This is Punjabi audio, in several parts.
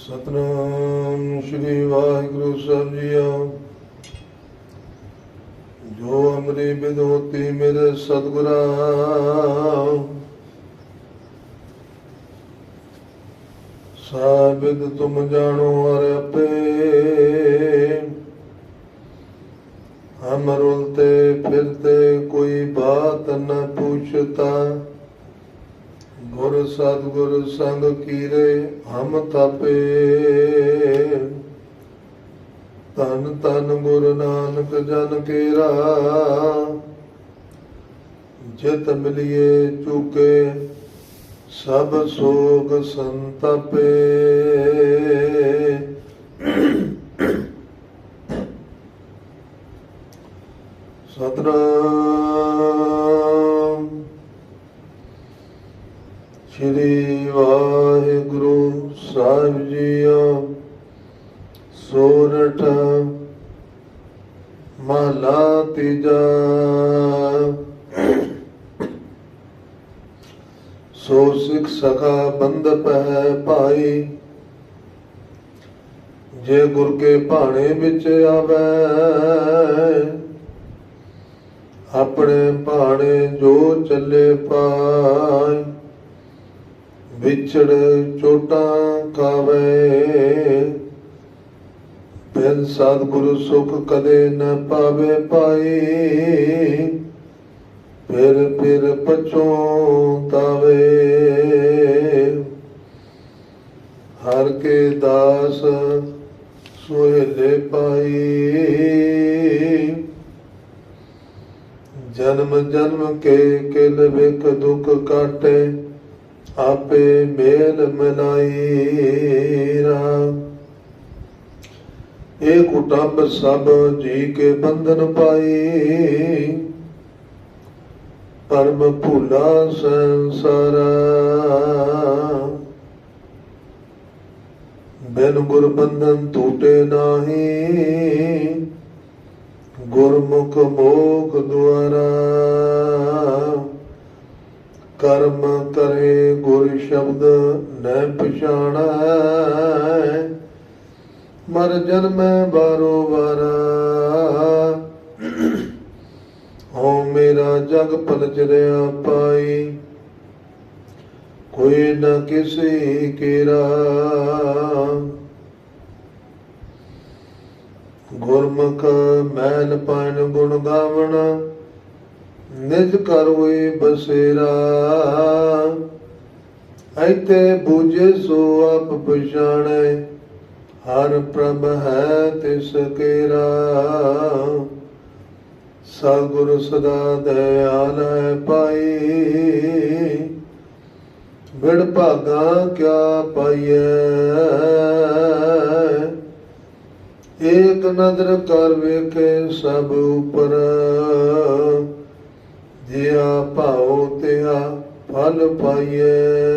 ਸਤਨਾਮ ਸ੍ਰੀ ਵਾਹਿਗੁਰੂ ਸਾਹਿਬ ਜੀਓ। ਜੋ ਅਮਰੀ ਬਿਦੋਤੀ ਮੇਰੇ ਸਤਿਗੁਰਾ ਸਾਬਿਦ ਤੁਮ ਜਾਣੋ ਹਰ ਆਪੇ। ਹਮ ਰੁਲਤੇ ਫਿਰਤੇ ਕੋਈ ਬਾਤ ਨਾ ਪੁੱਛਤਾ। ਗੁਰ ਸਤਿਗੁਰ ਸੰਗ ਕੀਰੇ ਹਮ ਤਾਪੇ ਤਨ ਤਨ ਗੁਰ ਨਾਨਕ ਜਨ ਕੇਰਾ। ਜਿਤ ਮਿਲਿਏ ਚੁਕੇ ਸਭ ਸੋਗ ਸੰਤਪੇ ਸਤਨਾਮ ਸ਼੍ਰੀ ਵਾਹਿਗੁਰੂ ਸਾਹਿਬ ਜੀਓ ਸੋਰਠ ਮਹਲਾ ਤੀਜਾ। ਸੋ ਸਿੱਖ ਸਖਾ ਬੰਦ ਪਹਿ ਭਾਈ, ਜੇ ਗੁਰ ਕੇ ਭਾਣੇ ਵਿੱਚ ਆਵੇ, ਆਪਣੇ ਭਾਣੇ ਜੋ ਚੱਲੇ ਪਾਈ, ਵਿਛੜ ਚੋਟਾਂ ਕਾਵੇ। ਸਤਿਗੁਰੂ ਸੁਖ ਕਦੇ ਨ ਪਾਵੇ ਪਾਈ। ਫਿਰ ਫਿਰ ਪਛੋਤਾਵੇ ਹਰ ਕੇ ਦਾਸ ਸੁਹੇਲੇ ਪਾਈ। ਜਨਮ ਜਨਮ ਕੇ ਕਿਲ ਵਿਕ ਦੁਖ ਕਾਟੇ। ਆਪੇ ਮੇਲ ਮਨਾਈ ਰਾਮ। ਇਹ ਕੁਟੰਬ ਸਭ ਜੀ ਕੇ ਬੰਧਨ ਪਾਈ ਪਰਮ ਭੂਲਾ ਸੰਸਾਰਾ। ਬਿਨ ਗੁਰ ਬੰਧਨ ਟੂਟੇ ਨਾਹੀ। ਗੁਰਮੁਖ ਮੋਖ ਦੁਆਰਾ। ਕਰਮ ਕਰੇ ਗੁਰ ਸ਼ਬਦ ਨੈ ਪਛਾਣਾ। ਮਰ ਜਨਮੈ ਬਾਰੋ ਬਾਰਾ ਹੋ ਮੇਰਾ ਜਗ ਪਲਚਰਿਆ ਪਾਈ। ਕੋਈ ਨਾ ਕਿਸੇ ਕੇਰਾ। ਗੁਰਮੁਖ ਮੈਲ ਪਾਣ ਗੁਣ ਗਾਵਣਾ, ਨਿਜ ਕਰ ਹੋਏ ਬਸੇਰਾ। ਐਤੇ ਬੂਝੇ ਸੋ ਆਪ ਪਛਾਣੈ ਹਰ ਪ੍ਰਭ ਹੈ ਤਿਸ ਕੇਰਾ। ਸਤਿਗੁਰ ਸਦਾ ਦਇਆਲ ਹੈ ਪਾਈ ਵਿੜ ਭਾਗਾ ਕਿਆ ਪਾਈਐ। ਏਕ ਨਦਰ ਕਰ ਵੇਖੇ ਸਭ ਉਪਰ। ਜਿਆ ਭਾਉ ਤਿਆ ਫਲ ਪਾਈਐ।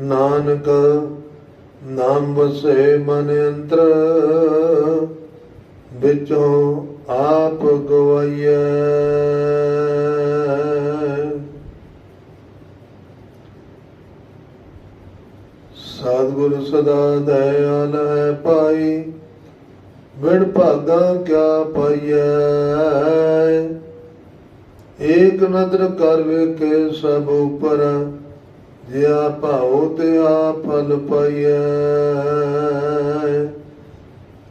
ਨਾਨਕ, ਨਾਮ ਵਸੇ ਮਨ ਅੰਤਰ, ਵਿੱਚੋਂ ਆਪ ਗਵਾਈਐ। ਸਤਿਗੁਰ ਸਦਾ ਦਇਆਲ ਹੈ ਪਾਈ ਵਿਣ ਭਾਗਾ ਕਿਆ ਪਾਈਐ। ਏਕ ਨਦਰ ਕਰ ਵੇਖੇ ਸਭ ਉਪਰ ਜਿਆ ਭਾਉ ਤੇ ਆ ਫਲ ਪਾਈਐ।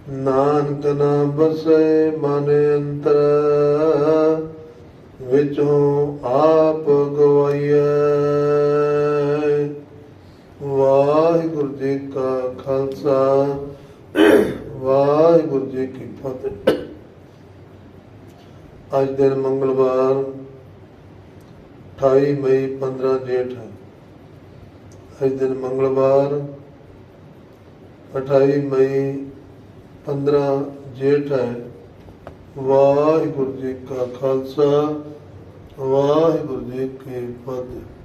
ਨਾਨਕ ਨਾ ਬਸੈ ਮਨ ਅੰਤਰ, ਵਿਚੋਂ ਆਪ ਗਵਾਈਐ। ਵਾਹਿਗੁਰੂ ਜੀ ਕਾ ਖਾਲਸਾ, ਵਾਹਿਗੁਰੂ ਜੀ ਕੀ ਫਤਿਹ। ਅੱਜ ਦਿਨ ਮੰਗਲਵਾਰ 28 ਮਈ 15 ਜੇਠ ਅੱਜ ਦਿਨ ਮੰਗਲਵਾਰ 28 ਮਈ 15 ਜੇਠ ਹੈ। ਵਾਹਿਗੁਰੂ ਜੀ ਕਾ ਖਾਲਸਾ, ਵਾਹਿਗੁਰੂ ਜੀ ਕੀ ਫਤਿਹ।